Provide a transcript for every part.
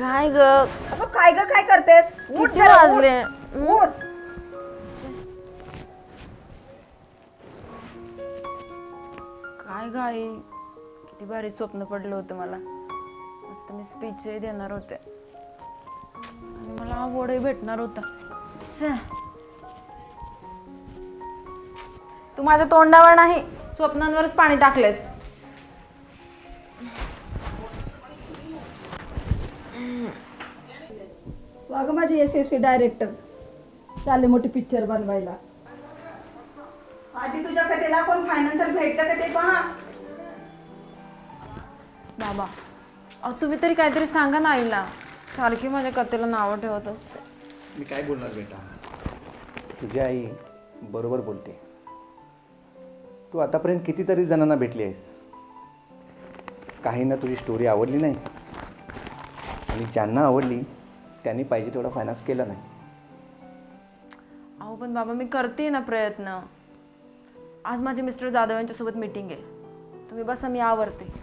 काय ग? अगं काय ग काय करतेस? उठ किती जरा, उठ. वाजले? उठ. काय गाई किती भारी स्वप्न पडलं होतं मला. मस्त मी स्पीचही देणार होते. आणि मला आवडही भेटणार होता. श्या. तू माझ्या तोंडावर नाही स्वप्नांवरच पाणी टाकलेस. माझी एस एस डायरेक्टर चालले मोठी पिक्चर बनवायला. आधी तुझ्या कथेला कोण फायनान्सर भेटतं का ते पहा. बाबा अहो तुम्ही तरी काहीतरी सांगा ना आईला. सारखी माझ्या कथेला नावं ठेवत असते. मी काय बोलणार बेटा? तुझी आई बरोबर बोलते. तू आतापर्यंत कितीतरी जणांना भेटली आहेस. काहींना तुझी स्टोरी आवडली नाही. आणि ज्यांना आवडली त्यांनी पाहिजे तेवढा फायनान्स केला नाही. अहो पण बाबा मी करते ना प्रयत्न. आज माझे मिस्टर जाधव यांच्यासोबत मीटिंग आहे. तुम्ही बसा मी आवरते.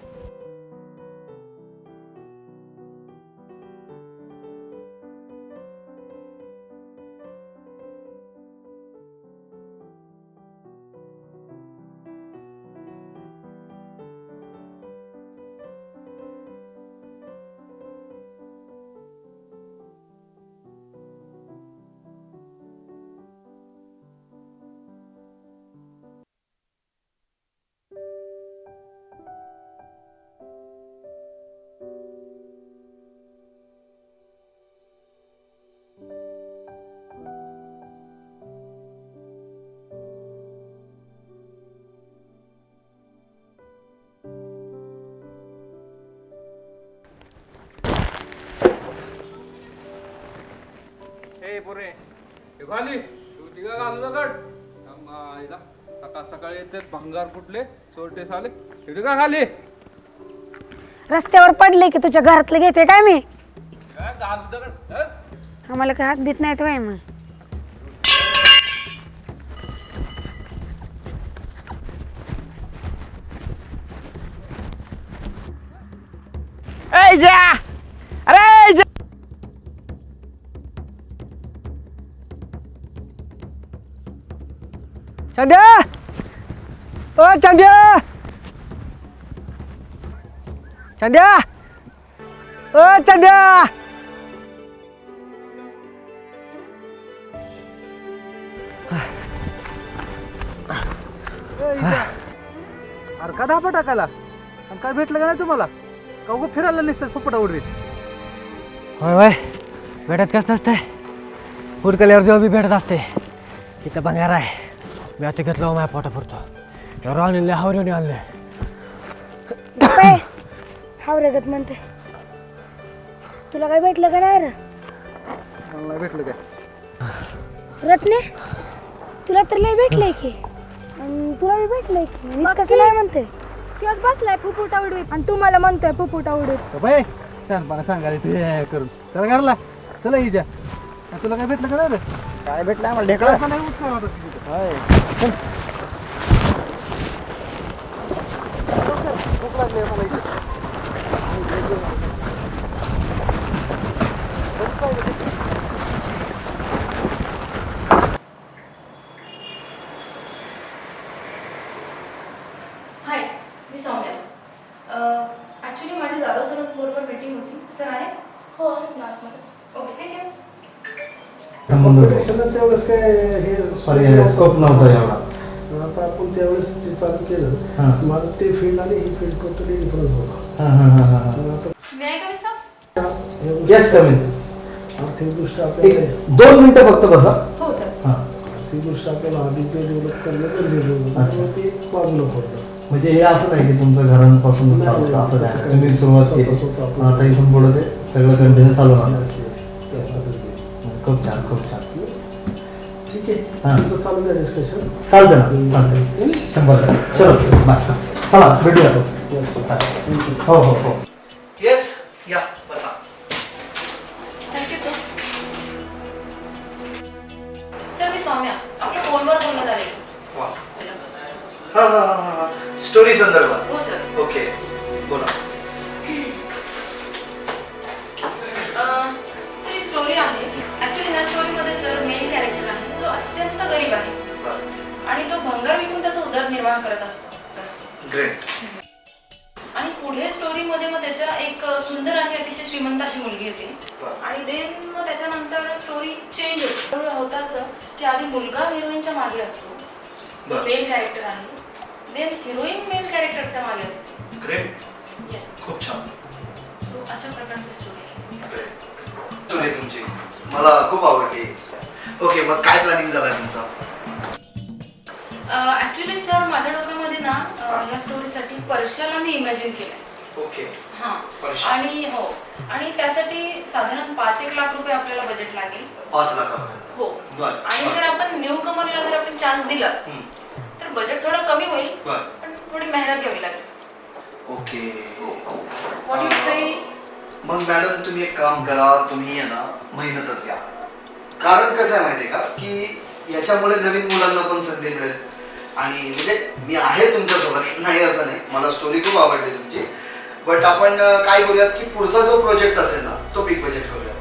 पोरे. हे खाली. शिवती का घालू नकड आईला. सकाळ सकाळी येते भंगार कुठले चोरटे साले शिवटी का खाली. रस्त्यावर पडले की तुझ्या घरातलं घेते काय मी? काय घालू दगड? हं? आम्हाला काय हात भीत नाहीत वय मग. जा! चंद्या! ओ चंद्या! चंद्या! ओ चंद्या! अरे का धापा टाकायला? आणि काय भेटलं का नाही तुम्हाला? का उगं फिरायला नसतात फुपटा उडवीत होय होय. भेटत कस नसतंय. पुरकल्यावर जेव्हा बी भेटत असते तिथं बंगार आहे. मी आता घेतलं माझ्या पोटा पुरतो एवढं आणले. हावरेने आणले हावरेगत म्हणते. तुला काय भेटलं का नाही रे? मला भेटलं काय? रत्ने तुला तर लय भेटलंय की. आणि तुला बी भेटलंय की. मी कसं नाही म्हणते. किंवाच बसलाय फुफुटा उडवीत आणि तू मला म्हणतोय फुफुटा उडवीत बाई छानपणा सांगायला तू हे करून. चला घरला. चला इजा. तुला काय भेटलं का नाही रे? काय भेटलं आम्हाला ढेकळा? नाही उठला होता तिथं? भूक लागली आहे मला इथे. हाय मी सौम्या ॲक्च्युली माझी दादा बरोबर मीटिंग होती सर आहे हो ओके थँक्यू त्यावेळेस काय हे Sorry, scope नव्हता एवढा. आता आपण त्यावेळेस जे चालू केलं हां. माझं ते फील्ड आणि ही फील्ड टोटली डिफरन्स होता. हां हां हां हां तर का सर या गोष्टी- येस आपल्याला दोन मिनिटं फक्त बसा. हो हां. आर्थिकदृष्ट्या आपल्याला आधीच ते डेव्हलप करणं गरजेचं होतं. ते बाजूला पडतं म्हणजे हे असं नाही की तुमचं घरांपासून असं नाही तुम्ही सुरुवात केली. आता इथून पुढे ते सगळं कंटिन्यू चालू राहणार. खूप छान खूप छान. ठीक आहे. हां. तुमचं चालू द्या डिस्कशन चालतं ना. चालतं. शंभर टक्के. चलो बाय. चला भेटूया हो हो हो. येस या बसा. थँक्यू सर सर मी सौम्या. आपल्या फोनवर बोलणं झाले हां हां हां हां. स्टोरी संदर्भात. हो सर ओके बोला. निर्माण करत असतो. ग्रेट आणि पुढे स्टोरी मध्ये मग त्याच्या एक सुंदर आणि अतिशय श्रीमंत अशी मुलगी येते. आणि देन मग त्याच्यानंतर स्टोरी चेंज होते. होत असं की आधी मुलगा हिरोईनच्या मागे असतो. मेन कॅरेक्टर आहे. देन हिरोईन मेन कॅरेक्टरच्या मागे असते. ग्रेट येस खूप छान. सो अशा प्रकारची स्टोरी आहे. तुमची. मला खूप आवडली. ओके मग काय प्लॅनिंग झाला तुमचा? ऍक्च्युली सर माझ्या डोक्यामध्ये ना ह्या स्टोरीसाठी परशाला मी इमॅजिन केलंय. ओके. हा. आणि हो. आणि त्यासाठी साधारण पाच एक लाख रुपये आपल्याला बजेट लागेल. पाच लाखापर्यंत हो. बरं, आणि. जर आपण न्यू कमरला जर आपण चान्स दिला. तर बजेट थोडं कमी होईल. पण थोडी मेहनत घ्यावी लागेल. ओके. व्हॉट यू से मग मॅडम तुम्ही एक काम करा तुम्ही आहे ना मेहनतच घ्या. कारण कसं आहे माहिती आहे का? की याच्यामुळे नवीन मुलांना पण संधी मिळेल. आणि म्हणजे मी आहे तुमच्यासोबत नाही असं नाही. मला स्टोरी खूप आवडली तुमची. बट आपण काय करूयात की पुढचा जो प्रोजेक्ट असेल ना तो बिग बजेट करूया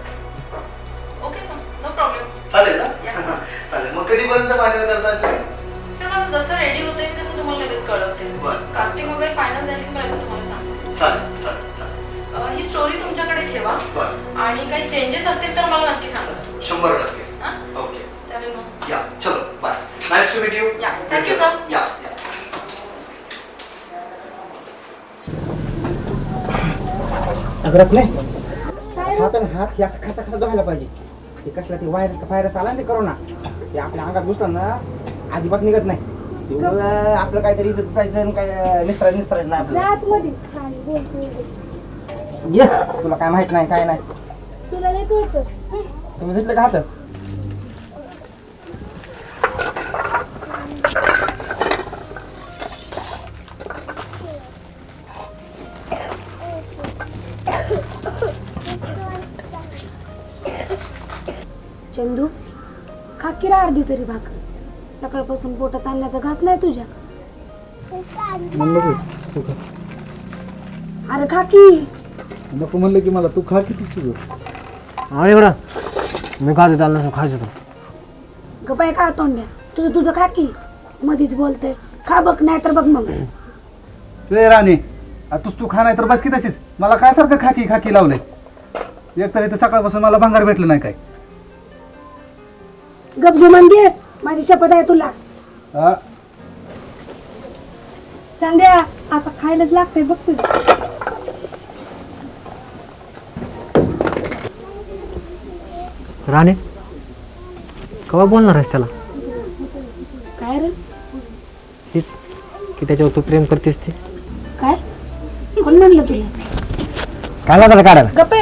ओके सर नो प्रॉब्लेम चालेल ना. चालेल. मग कधीपर्यंत फायनल करता जसं रेडी होतंय मी तसं तुम्हाला लगेच कळवते. कास्टिंग वगैरे फायनल झाली की मी लगेच तुम्हाला सांगते. चालेल चालेल चालेल. ही स्टोरी तुमच्याकडे ठेवा. आणि काही चेंजेस असतील तर मला नक्की सांगा. शंभर टक्के. ओके चालेल मग. या. चलो. Nice to meet you Yeah, thank you, sir. या या अगं रपले हात आणि हात हे असं कसा कसा धुवायला पाहिजे. ते कसला ते व्हायरस का व्हायरस आला ना ते करोना ते आपल्या अंगात घुसलं ना अजिबात निघत नाही. ते उगाच आपलं काहीतरी इज्जत जायचं आणि काय निस्तार निस्तारायचं नाही आपलं. जात मध्ये खाली बोल बोल. येस तुला काय माहीत नाही काय नाही. तुला नाही कळतं. तुम्ही धुतलं का हात? चंदू खाकीला अर्धी तरी भाकर. सकाळपासून पोटात आणण्याचा घास नाही तुझ्या. म्हणलं तू खा. अरे खाकी नको म्हणलं की मला तू खा किती तुझं आणि इकडं. मी खातो त्याला नसून खायचं तर. गपाय काळ तोंड्या? तुझं तुझं खाकी मधीच बोलते खा बघ नाही तर बघ मग. रे राणे आ, तूच तू खा नाही तर बस की तशीच. मला काय सारखं खाकी खाकी लावलंय. एक तर इथं सकाळपासून मला भांगार भेटलं नाही काय. गप घुमन घे माझी शपथ आहे तुला. हा, चांद्या आता खायलाच लागतंय बघ तुझं राणे कवा बोलणार आहेस त्याला? काय रे? हेच की त्याच्यावर तू प्रेम करतेस ते. काय? कोण म्हणलं तुला? काय लागलं काढायला? गप्पे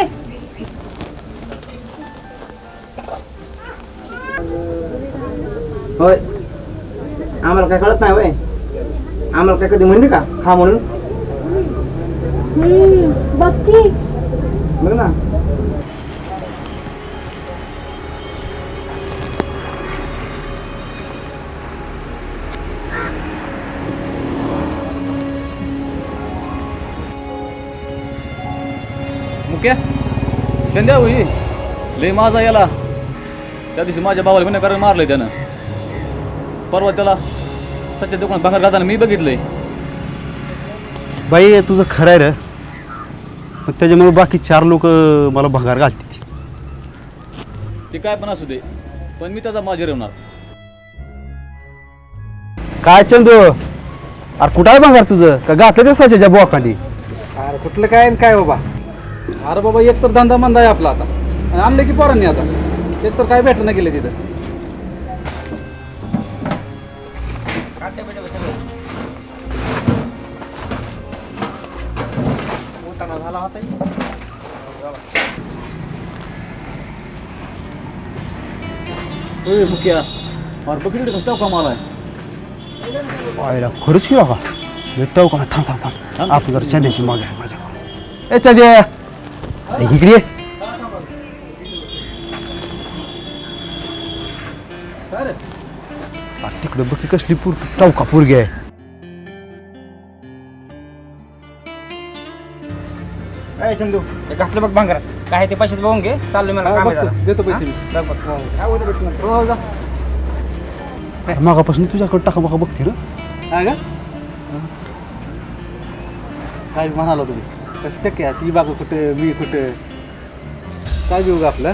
होय. आम्हाला काय कळत नाही होय. आम्हाला काय कधी म्हणली का? खा म्हणून. बघ की. बघ ना. मुक्या संध्या होई लय माझा याला. त्या दिवशी माझ्या भावाला विनाकारण मारलंय त्यानं. परवा त्याला सच्या दुकानात भाकर घालताना मी बघितलंय. बाई तुझं खरं आहे रे. पण त्याच्यामुळे बाकी चार लोक मला भंगार घालतील ते. काय पण असू दे पण मी त्याचा माझी रवणार काय चंदू? अरे कुठं आहे भंगार तुझं? का घातलं ते साच्याच्या बोखांडी अरे कुठलं काय आणि काय बाबा? अरे बाबा एक तर धंदा मंदा आहे आपला आता. आणि आणलं की पोरांनी आता. एक तर काय भेटणं गेले तिथं. ए मुक्या अरे बघितलं का आहे आईला खरंच की का भेटाव का थांब थांब थांब आपण जरा चंद्याची माग आहे माझ्या ए चंद्या इकडे ये. अरे तिकडे बघ की कसली पूर टवका पोरगी आहे ए चंदू हे घातलं बघ भांगर. काय ते पैसे बघून घे. चाललो मला काम आहे बघतो, जरा. देतो पैसे मी. हा? बघ, बघ. काय होतं भेटून हो जा. अरे मागापासून तुझ्याकडे टाका बघा बघते ना. काय का? काय म्हणाला तुम्ही? कसं शक्य आहे? ती बाबा कुठं मी कुठं? काय घेऊ का आपलं?